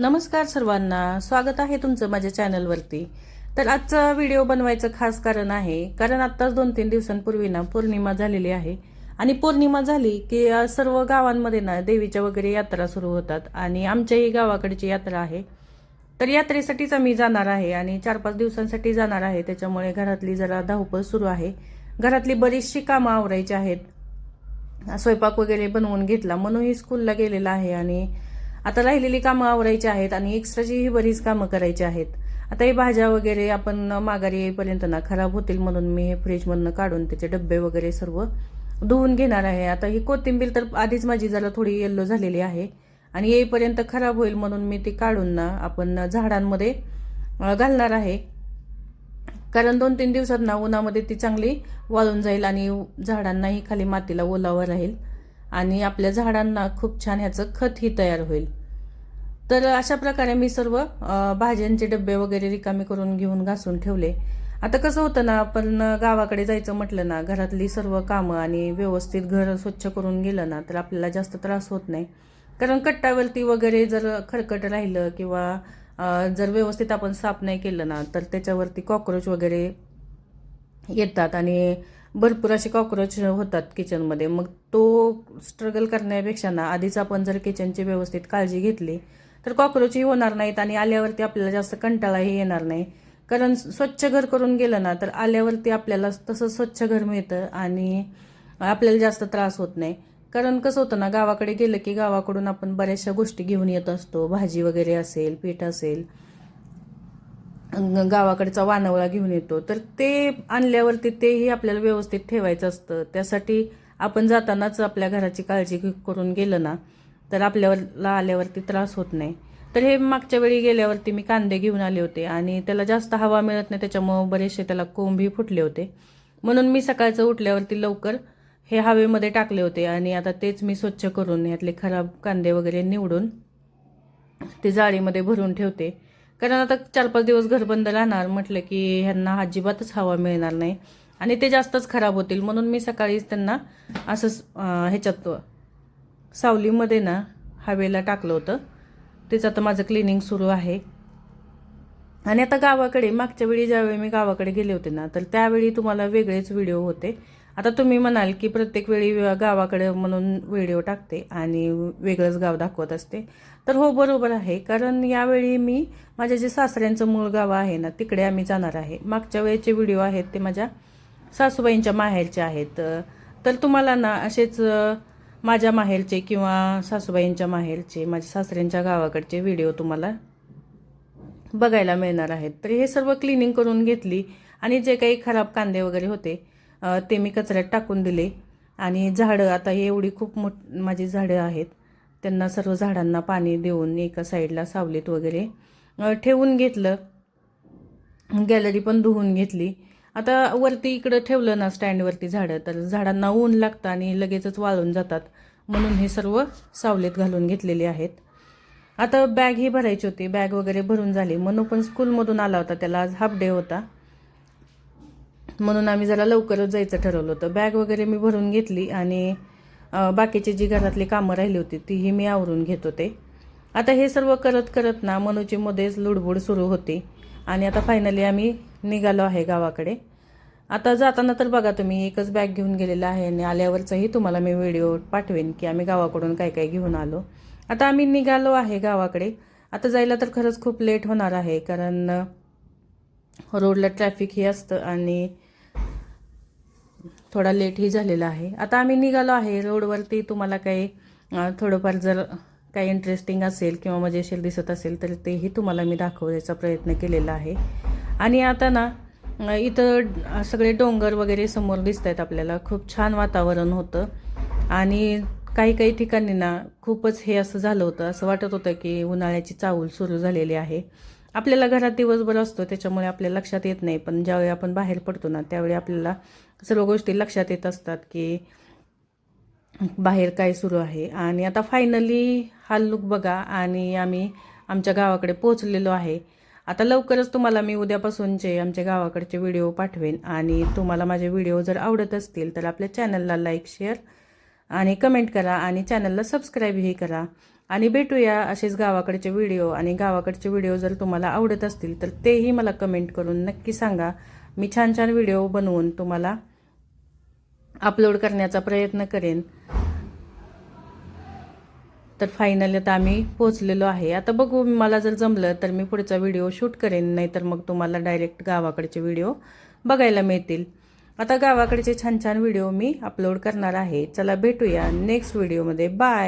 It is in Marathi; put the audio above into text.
नमस्कार सर्वांना. स्वागत आहे तुमचं माझ्या चॅनलवरती. तर आजचा व्हिडिओ बनवायचं खास कारण आहे कारण आत्ताच दोन तीन दिवसांपूर्वी ना पौर्णिमा झालेली आहे. आणि पौर्णिमा झाली की सर्व गावांमध्ये ना देवीच्या वगैरे यात्रा सुरू होतात आणि आमच्याही गावाकडची यात्रा आहे. तर यात्रेसाठीच आम्ही जाणार आहे आणि चार पाच दिवसांसाठी जाणार आहे. त्याच्यामुळे घरातली जरा धावपळ सुरू आहे. घरातली बरीचशी कामं आवरायची आहेत. स्वयंपाक वगैरे बनवून घेतला मनूही स्कूलला गेलेला आहे आणि आता राहिलेली कामं आवरायची आहेत आणि एक्स्ट्राचीही बरीच कामं करायची आहेत. आता हे भाज्या वगैरे आपण माघारी येईपर्यंत ना खराब होतील म्हणून मी हे फ्रीजमधनं काढून त्याचे डब्बे वगैरे सर्व धुवून घेणार आहे. आता ही कोथिंबीर तर आधीच माझी जरा थोडी येल्लो झालेली आहे आणि येईपर्यंत खराब होईल म्हणून मी ती काढून ना आपण झाडांमध्ये घालणार आहे. कारण दोन तीन दिवसात ना उन्हामध्ये ती चांगली वाळून जाईल आणि झाडांनाही खाली मातीला ओलावा राहील आणि आपल्या झाडांना खूप छान ह्याचं खतही तयार होईल. तर अशा प्रकारे मी सर्व भाज्यांचे डबे वगैरे रिकामी करून घेऊन घासून ठेवले. आता कसं होतं ना आपण गावाकडे जायचं म्हटलं ना घरातली सर्व कामं आणि व्यवस्थित घर स्वच्छ करून गेलं ना तर आपल्याला जास्त त्रास होत नाही. कारण कट्टावरती वगैरे जर खरकट राहिलं किंवा जर व्यवस्थित आपण साफ नाही केलं ना तर त्याच्यावरती कॉक्रोच वगैरे येतात आणि भरपूर असे कॉक्रोच होतात किचनमध्ये. मग तो स्ट्रगल करण्यापेक्षा ना आधीच आपण जर किचनची व्यवस्थित काळजी घेतली तर कॉक्रोचही होणार नाहीत आणि आल्यावरती आपल्याला जास्त कंटाळाही येणार नाही. कारण स्वच्छ घर करून गेलं ना तर आल्यावरती आपल्याला तसं स्वच्छ घर मिळतं आणि आपल्याला जास्त त्रास होत नाही. कारण कसं होतं ना गावाकडे गेलं की गावाकडून आपण बऱ्याचशा गोष्टी घेऊन येत असतो. भाजी वगैरे असेल पीठ असेल गावाकडचा वानवळा घेऊन येतो. तर ते आणल्यावरती तेही आपल्याला व्यवस्थित ठेवायचं असतं. त्यासाठी आपण जातानाच आपल्या घराची काळजी करून गेलं ना तर आपल्याला आल्यावरती त्रास होत नाही. तर हे मागच्या वेळी गेल्यावरती मी कांदे घेऊन आले होते आणि त्याला जास्त हवा मिळत नाही त्याच्यामुळं बरेचसे त्याला कोंबही फुटले होते. म्हणून मी सकाळचं उठल्यावरती लवकर हे हवेमध्ये टाकले होते आणि आता तेच मी स्वच्छ करून यातले खराब कांदे वगैरे निवडून ते जाळीमध्ये भरून ठेवते. कारण आता चार पाच दिवस घर बंद राहणार म्हटलं की ह्यांना अजिबातच हवा मिळणार नाही आणि ते जास्तच खराब होतील. म्हणून मी सकाळीच त्यांना असंच ह्याच्यात सावलीमध्ये ना हवेला टाकलं होतं. तेच आता माझं क्लिनिंग सुरू आहे. आणि आता गावाकडे मागच्या वेळी ज्यावेळी मी गावाकडे गेले होते ना तर त्यावेळी तुम्हाला वेगळेच व्हिडिओ होते. आता तुम्ही म्हणाल की प्रत्येक वेळी गावाकडे म्हणून व्हिडिओ टाकते आणि वेगळंच गाव दाखवत असते. तर हो बरोबर आहे. कारण यावेळी मी माझ्या जे सासऱ्यांचं मूळ गाव आहे ना तिकडे आम्ही जाणार आहे. मागच्या वेळेचे व्हिडिओ आहेत ते माझ्या सासूबाईंच्या माहेरचे आहेत. तर तुम्हाला ना असेच माझ्या माहेरचे किंवा सासूबाईंच्या माहेरचे माझ्या सासऱ्यांच्या गावाकडचे व्हिडिओ तुम्हाला बघायला मिळणार आहेत. तर हे सर्व क्लिनिंग करून घेतली आणि जे काही खराब कांदे वगैरे होते ते मी कचऱ्यात टाकून दिले. आणि झाडं आता हे एवढी खूप मोठ माझी झाडं आहेत. त्यांना सर्व झाडांना पाणी देऊन एका साईडला सावलीत वगैरे ठेवून घेतलं. गॅलरी पण धुवून घेतली. आता वरती इकडं ठेवलं ना स्टँडवरती झाडं तर झाडांना ऊन लागतं आणि लगेचच वाळून जातात. म्हणून हे सर्व सावलीत घालून घेतलेले आहेत. आता बॅग ही भरायची होती. बॅग वगैरे भरून झाली. मनू पण स्कूलमधून आला होता. त्याला आज हाफ डे होता. म्हणून आम्ही जरा लवकरच जायचं ठरवलं होतं. बॅग वगैरे मी भरून घेतली आणि बाकीची जी घरातली कामं राहिली होती तीही मी आवरून घेत होते. आता हे सर्व करत करत ना मनूची मध्येच लुडबुड सुरू होती. आणि आता फायनली आम्ही निघालो आहे गावाकडे. आता जाताना तर बघा तुम्ही एकच बॅग घेऊन गेलेला आहे आणि आल्यावरचाही तुम्हाला मी व्हिडिओ पाठवेन की आम्ही गावाकडून काय काय घेऊन आलो. आता आम्ही निघालो आहे गावाकडे. आता जायला तर खरंच खूप लेट होणार आहे कारण रोडला ट्रॅफिक ही असतं आणि थोडा लेटही झालेला आहे. आता आम्ही निघालो आहे रोडवरती तुम्हाला काही थोडंफार जर काही इंटरेस्टिंग असेल किंवा मजेशीर दिसत असेल तर तेही तुम्हाला मी दाखवण्याचा प्रयत्न केलेला आहे. आणि आता ना इथं सगळे डोंगर वगैरे समोर दिसत आहेत आपल्याला. खूप छान वातावरण होतं. आणि काही काही ठिकाणी ना खूपच हे असं झालं होतं. असं वाटत होतं की उन्हाळ्याची चाहूल सुरू झालेली आहे. आपल्याला घरात दिवसभर असतो त्याच्यामुळे आपल्या लक्षात येत नाही. पण ज्यावेळी आपण बाहेर पडतो ना त्यावेळी आपल्याला सर्व गोष्टी लक्षात येत असतात की बाहेर काय सुरू आहे. आणि आता फायनली हा लुक बघा. आणि आम्ही आमच्या गावाकडे पोचलेलो आहे. आता लवकरच तुम्हाला मी उद्यापासूनचे आमच्या गावाकडचे व्हिडिओ पाठवेन. आणि तुम्हाला माझे व्हिडिओ जर आवडत असतील तर आपल्या चॅनलला लाईक शेअर आणि कमेंट करा. आणि चॅनलला सबस्क्राईबही करा. आणि भेटूया असेच गावाकडचे व्हिडिओ आणि गावाकडचे व्हिडिओ जर तुम्हाला आवडत असतील तर तेही मला कमेंट करून नक्की सांगा. मी छान छान व्हिडिओ बनवून तुम्हाला अपलोड करण्याचा प्रयत्न करेन. तर फायनली आता आम्ही पोहोचलेलो आहे. आता बघू मला जर जमलं तर मी पुढचा व्हिडिओ शूट करेन नाहीतर मग तुम्हाला डायरेक्ट गावाकडचे व्हिडिओ बघायला मिळतील. आता गावाकडचे छान छान व्हिडिओ मी अपलोड करणार आहे. चला भेटूया नेक्स्ट व्हिडिओमध्ये बाय